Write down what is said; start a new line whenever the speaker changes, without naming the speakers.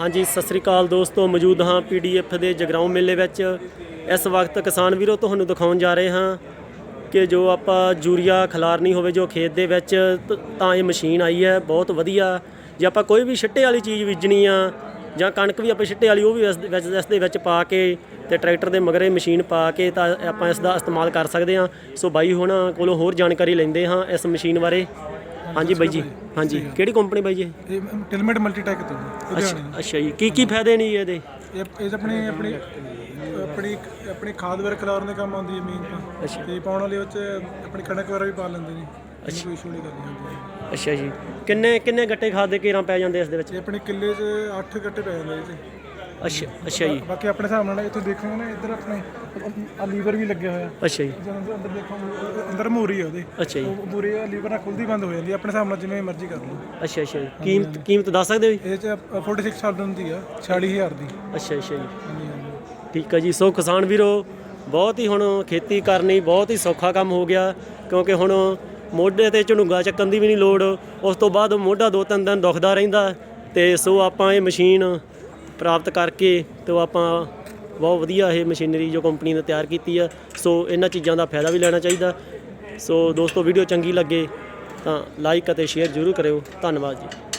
ਹਾਂਜੀ, ਸਤਿ ਸ੍ਰੀ ਅਕਾਲ ਦੋਸਤੋ, ਮੌਜੂਦ ਹਾਂ ਪੀਡੀਐਫ ਦੇ ਜਗਰਾਉਂ ਮੇਲੇ ਵਿੱਚ। ਇਸ ਵਕਤ ਕਿਸਾਨ ਵੀਰੋ, ਤੁਹਾਨੂੰ ਦਿਖਾਉਣ ਜਾ ਰਹੇ ਹਾਂ ਕਿ ਜੋ ਆਪਾਂ ਯੂਰੀਆ ਖਿਲਾਰਨੀ ਹੋਵੇ, ਜੋ ਖੇਤ ਦੇ ਵਿੱਚ ਤ- ਤਾਂ ਇਹ ਮਸ਼ੀਨ ਆਈ ਹੈ, ਬਹੁਤ ਵਧੀਆ। ਜੇ ਆਪਾਂ ਕੋਈ ਵੀ ਛਿੱਟੇ ਵਾਲੀ ਚੀਜ਼ ਬੀਜਣੀ ਆ, ਜਾਂ ਕਣਕ ਵੀ ਆਪਾਂ ਛਿੱਟੇ ਵਾਲੀ, ਉਹ ਵੀ ਇਸ ਦੇ ਵਿੱਚ ਪਾ ਕੇ ਤੇ ਟਰੈਕਟਰ ਦੇ ਮਗਰੇ ਮਸ਼ੀਨ ਪਾ ਕੇ ਤਾਂ ਆਪਾਂ ਇਸ ਦਾ ਇਸਤੇਮਾਲ ਕਰ ਸਕਦੇ ਹਾਂ। ਸੋ ਬਾਈ ਹੁਣਾਂ ਕੋਲੋਂ ਹੋਰ ਜਾਣਕਾਰੀ ਲੈਂਦੇ ਹਾਂ ਇਸ ਮਸ਼ੀਨ ਬਾਰੇ। ਹਾਂਜੀ ਬਾਈ ਜੀ ਹਾਂਜੀ। ਕਿਹੜੀ ਕੰਪਨੀ ਬਾਈ ਜੀ? ਇਹ?
ਇਹ ਟਿਲਮੇਟ ਮਲਟੀਟੈਕ ਤੋਂ ਜੀ
ਅੱਛਾ
ਲੁਧਿਆਣੇ
ਅੱਛਾ ਜੀ। ਕੀ ਕੀ ਫਾਇਦੇ ਨੇ ਜੀ ਇਹਦੇ?
ਇਹ ਇਹ ਆਪਣੀ ਆਪਣੀ ਆਪਣੀ ਆਪਣੀ ਖਾਦ ਵਰ ਖਿਲਾਰਨ ਦੇ ਕੰਮ ਆਉਂਦੀ ਹੈ ਮੇਨ ਤਾਂ।
ਅੱਛਾ।
ਤੇ ਪਾਉਣ ਵਾਲੇ ਵਿੱਚ ਆਪਣੀ ਕਣਕ ਵਗੈਰਾ ਵੀ ਪਾ ਲੈਂਦੇ ਨੇ। ਅੱਛਾ। ਕੋਈ ਇਸ਼ੂ ਨਹੀਂ ਕਰਦੀ ਹਾਂਜੀ
ਅੱਛਾ ਜੀ। ਕਿੰਨੇ ਕਿੰਨੇ ਗੱਟੇ ਖਾਦ ਦੇ ਕੇਰਾਂ ਪੈ ਜਾਂਦੇ ਇਸ ਦੇ ਵਿੱਚ?
ਇਹ ਆਪਣੇ ਕਿੱਲੇ 'ਚ 8 ਗੱਟੇ ਪੈ ਜਾਂਦੇ ਇਹ 'ਚ
ਅੱਛਾ ਅੱਛਾ ਜੀ।
ਬਾਕੀ ਆਪਣੇ ਹਿਸਾਬ ਨਾਲ ਇੱਥੋਂ ਦੇਖੋਗੇ ਨਾ ਇੱਧਰ ਆਪਣੇ ਆ ਲੀਵਰ ਵੀ ਲੱਗਿਆ ਹੋਇਆ।
ਅੱਛਾ ਜੀ।
ਜਦੋਂ ਅੰਦਰ ਦੇਖੋਗੇ ਅੰਦਰ ਮੂਰੀ ਆ ਉਹਦੇ।
ਅੱਛਾ ਜੀ।
ਉਹ ਮੂਰੀ ਆ ਲੀਵਰ ਨਾਲ ਖੁੱਲਦੀ ਬੰਦ ਹੋ ਜਾਂਦੀ ਆਪਣੇ ਹਿਸਾਬ ਨਾਲ ਜਿਵੇਂ ਮਰਜ਼ੀ ਕਰ ਲਓ।
ਅੱਛਾ ਅੱਛਾ ਜੀ। ਕੀਮਤ ਕੀਮਤ ਦੱਸ ਸਕਦੇ ਹੋ ਜੀ?
ਇਹ 'ਚ 46 ਸਾਲ ਦੀ ਆ 46000 ਦੀ।
ਅੱਛਾ ਅੱਛਾ ਜੀ।
ਹਾਂਜੀ ਹਾਂਜੀ।
ਠੀਕ ਹੈ ਜੀ। ਸੋ ਕਿਸਾਨ ਵੀਰੋ ਬਹੁਤ ਹੀ ਹੁਣ ਖੇਤੀ ਕਰਨੀ ਬਹੁਤ ਹੀ ਸੌਖਾ ਕੰਮ ਹੋ ਗਿਆ ਕਿਉਂਕਿ ਹੁਣ ਮੋਢੇ ਤੇ ਝਣੁਗਾ ਚੱਕਣ ਦੀ ਵੀ ਨਹੀਂ ਲੋੜ। ਉਸ ਤੋਂ ਬਾਅਦ ਮੋਢਾ ਦੋ ਤਿੰਨ ਦਿਨ ਦੁਖਦਾ ਰਹਿੰਦਾ ਤੇ ਸੋ ਆਪਾਂ ਇਹ ਮਸ਼ੀਨ ਪ੍ਰਾਪਤ ਕਰਕੇ ਤੇ ਆਪਾਂ ਬਹੁਤ ਵਧੀਆ ਇਹ ਮਸ਼ੀਨਰੀ ਜੋ ਕੰਪਨੀ ਨੇ ਤਿਆਰ ਕੀਤੀ ਆ, ਸੋ ਇਹਨਾਂ ਚੀਜ਼ਾਂ ਦਾ ਫਾਇਦਾ ਵੀ ਲੈਣਾ ਚਾਹੀਦਾ। ਸੋ ਦੋਸਤੋ ਵੀਡੀਓ ਚੰਗੀ ਲੱਗੇ ਤਾਂ ਲਾਈਕ ਅਤੇ ਸ਼ੇਅਰ ਜ਼ਰੂਰ ਕਰਿਓ। ਧੰਨਵਾਦ ਜੀ।